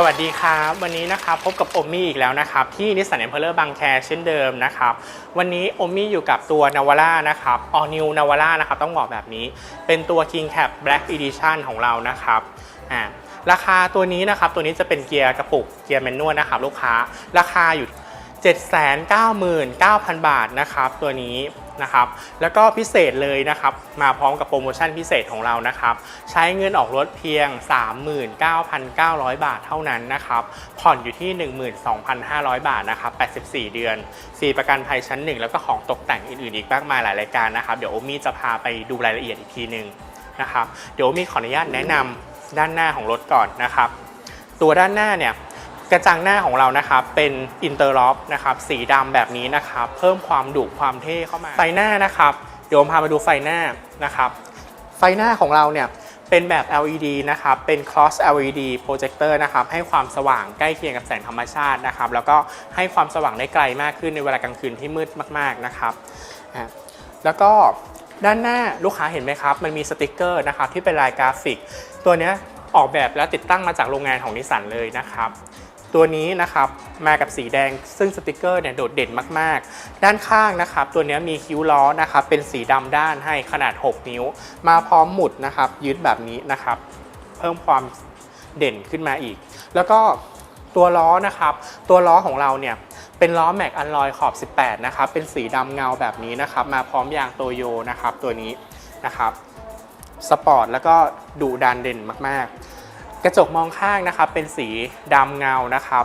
สวัสดีครับ วันนี้นะครับพบกับโอมมี่อีกแล้วนะครับ ที่นิสสันเอ็มเพลเลอร์บางแคเช่นเดิมนะครับ วันนี้โอมมี่อยู่กับตัวนาวาร่านะครับ All New n a v a r a นะครับ ต้องบอกแบบนี้ เป็นตัว King Cap Black Edition ของเรานะครับอ่าราคาตัวนี้นะครับ ตัวนี้จะเป็นเกียร์กระปุกเกียร์แมนนวลนะครับ ลูกค้าราคาอยู่ 799,000 บาทนะครับ ตัวนี้ นะครับแล้วก็พิเศษเลยนะครับมาพร้อมกับโปรโมชั่นพิเศษของเรานะครับใช้เงินออกรถเพียง 39,900 บาทเท่านั้นนะครับผ่อนอยู่ที่ 12,500 บาทนะครับ84 เดือนฟรีประกันภัยชั้น 1 แล้วก็ของตกแต่งอื่นๆอีกมากมายหลายรายการนะครับเดี๋ยวโอมี่จะพาไปดูรายละเอียดอีกทีหนึ่งนะครับเดี๋ยวโอมี่ขออนุญาตแนะนำด้านหน้าของรถก่อนนะครับ ตัวด้านหน้าเนี่ย กระจังหน้าของเรานะครับเป็นอินเตอร์ล็อปนะครับสีดำแบบนี้นะครับเพิ่มความดุความเท่เข้ามาไฟหน้านะครับเดี๋ยวผมพามาดูไฟหน้านะครับไฟหน้าของเราเนี่ยเป็นแบบ LED นะครับ เป็น cross LED projector นะครับ ให้ความสว่างใกล้เคียงกับแสงธรรมชาตินะครับ แล้วก็ให้ความสว่างได้ไกลมากขึ้นในเวลากลางคืนที่มืดมาก ๆ นะครับอะแล้วก็ด้านหน้าลูกค้าเห็นไหมครับ มันมีสติกเกอร์นะครับที่เป็นลายกราฟิก ตัวนี้ออกแบบและติดตั้งมาจากโรงงานของนิสสันเลยนะครับ ตัวนี้นะครับมากับสีแดงซึ่งสติกเกอร์เนี่ยโดดเด่นมากๆ ด้านข้างนะครับตัวนี้มีคิ้วล้อนะครับเป็นสีดำด้านให้ขนาด 6 นิ้ว มาพร้อมหมุดนะครับยึดแบบนี้นะครับ เพิ่มความเด่นขึ้นมาอีก แล้วก็ตัวล้อนะครับ ตัวล้อของเราเนี่ยเป็นล้อแม็กอันลอยขอบ 18 นะครับ เป็นสีดำเงาแบบนี้นะครับ มาพร้อมยางโตโยนะครับ ตัวนี้นะครับ สปอร์ตแล้วก็ดุดันเด่นมากๆ กระจกมองข้างนะครับเป็นสีดำเงานะครับ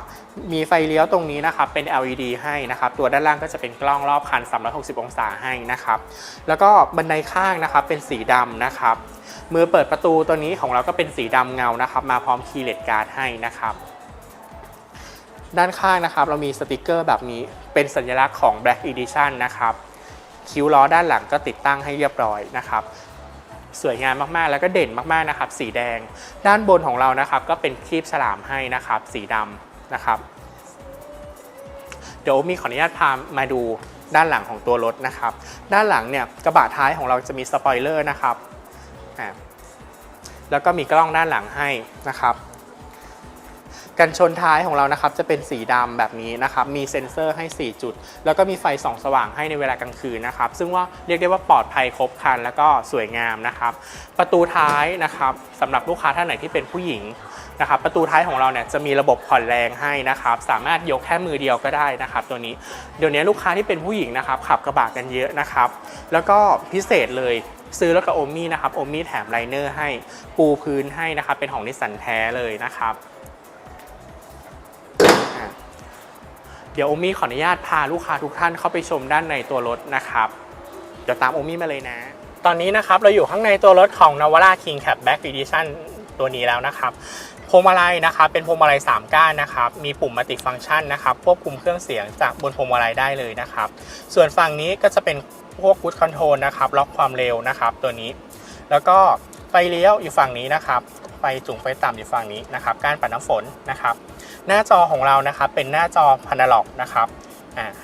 มีไฟเลี้ยวตรงนี้นะครับเป็น LED ให้นะครับ ตัวด้านล่างก็จะเป็นกล้องรอบคัน 360 องศาให้นะครับ แล้วก็บันไดข้างนะครับเป็นสีดำนะครับ มือเปิดประตูตัวนี้ของเราก็เป็นสีดำเงานะครับ มาพร้อมคีย์เลสการ์ดให้นะครับด้านข้างนะครับเรามีสติกเกอร์แบบนี้เป็นสัญลักษณ์ของ Black Edition นะครับ คิ้วล้อด้านหลังก็ติดตั้งให้เรียบร้อยนะครับ สวยงามมากๆ แล้วก็เด่นมากๆนะครับ สีแดง ด้านบนของเรานะครับ ก็เป็นครีบฉลามให้นะครับ สีดำนะครับ เดี๋ยวมีขออนุญาตพามาดูด้านหลังของตัวรถนะครับ ด้านหลังเนี่ยกระบะท้ายของเราจะมีสปอยเลอร์นะครับ แล้วก็มีกล้องด้านหลังให้นะครับ กันชนท้ายของเรานะครับจะเป็นสีดำแบบนี้นะครับมีเซ็นเซอร์ให้ 4 จุด แล้วก็มีไฟส่องสว่างให้ในเวลากลางคืนนะครับซึ่งว่าเรียกได้ว่าปลอดภัยครบครันแล้วก็สวยงามนะครับประตูท้ายนะครับสำหรับลูกค้าท่านไหนที่เป็นผู้หญิงนะครับประตูท้ายของเราเนี่ยจะมีระบบผ่อนแรงให้นะครับสามารถยกแค่มือเดียวก็ได้นะครับตัวนี้เดี๋ยวนี้ลูกค้าที่เป็นผู้หญิงนะครับขับกระบะกันเยอะนะครับแล้วก็พิเศษเลยซื้อรถกับโอมี่นะครับโอมี่แถมไลเนอร์ให้ปูพื้นให้นะครับเป็นของนิสสันแท้เลยนะครับ เดี๋ยวโอมี่ขออนุญาตพาลูกค้าทุกท่านเข้าไปชมด้านในตัวรถนะครับ เดี๋ยวตามโอมี่มาเลยนะ ตอนนี้นะครับเราอยู่ข้างในตัวรถของ Navara King Cap Back Edition ตัวนี้แล้วนะครับพวงมาลัยนะครับเป็นพวงมาลัย3ก้านนะครับมีปุ่มมัลติฟังก์ชันนะครับควบคุมเครื่องเสียงจากบนพวงมาลัยได้เลยนะครับ ส่วนฝั่งนี้ก็จะเป็นพวก Cruise Control นะครับล็อกความเร็วนะครับตัวนี้ แล้วก็ไฟเลี้ยวอยู่ฝั่งนี้นะครับไฟจุ่งไฟต่ำอยู่ฝั่งนี้นะครับการปัดน้ำฝนนะครับ หน้าจอของเรานะครับเป็นหน้าจอพานาล็อกนะครับ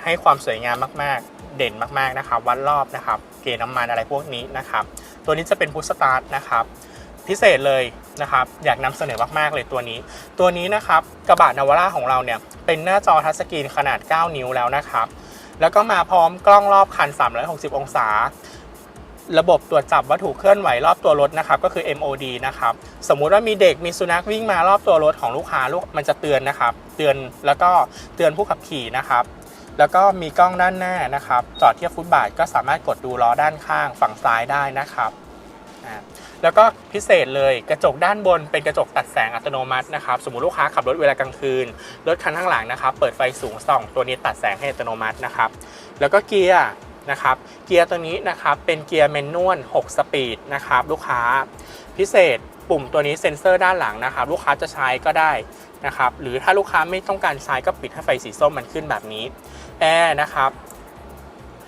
ให้ความสวยงามมากๆ เด่นมากๆนะครับ วัดรอบนะครับ เกณฑ์น้ำมันอะไรพวกนี้นะครับ ตัวนี้จะเป็นพุชสตาร์ทนะครับ พิเศษเลยนะครับ อยากนำเสนอมากๆเลยตัวนี้ ตัวนี้นะครับกระบะนาวาร่าของเราเนี่ยเป็นหน้าจอทัชสกรีนขนาด 9 นิ้วแล้วนะครับ แล้วก็มาพร้อมกล้องรอบคัน 360 องศา ระบบตรวจจับวัตถุเคลื่อนไหวรอบตัวรถนะครับก็คือ MOD นะครับสมมุติว่ามีเด็กมีสุนัขวิ่งมารอบตัวรถของลูกค้าลูกมันจะเตือนนะครับ เตือนแล้วก็เตือนผู้ขับขี่นะครับ แล้วก็มีกล้องด้านหน้านะครับ จอดเทียบฟุตบาทก็สามารถกดดูล้อด้านข้างฝั่งซ้ายได้นะครับแล้วก็พิเศษเลยกระจกด้านบนเป็นกระจกตัดแสงอัตโนมัตินะครับ สมมติลูกค้าขับรถเวลากลางคืน รถคันข้างหลังนะครับ เปิดไฟสูงส่อง ตัวนี้ตัดแสงให้อัตโนมัตินะครับ แล้วก็เกียร์ นะครับ เกียร์ตัวนี้นะครับเป็นเกียร์แมนนวล6สปีดนะครับลูกค้าพิเศษปุ่มตัวนี้เซ็นเซอร์ด้านหลังนะครับ ลูกค้าจะใช้ก็ได้นะครับหรือถ้าลูกค้าไม่ต้องการใช้ก็ปิดให้ไฟสีส้มมันขึ้นแบบนี้แอร์นะครับ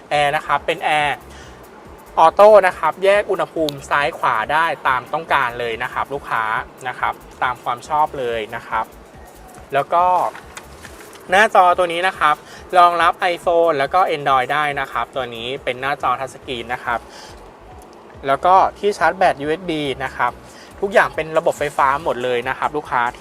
แอร์นะครับเป็นแอร์ออโต้นะครับแยกอุณหภูมิซ้ายขวาได้ตามต้องการเลยนะครับ ลูกค้านะครับตามความชอบเลยนะครับ แล้วก็ หน้าจอตัวนี้นะครับรองรับ iPhone แล้วก็ Android ได้นะครับ ตัวนี้เป็นหน้าจอทัชสกรีนนะครับ แล้วก็ที่ชาร์จแบต USB นะครับ ทุกอย่างเป็นระบบไฟฟ้าหมดเลยนะครับ ลูกค้าที่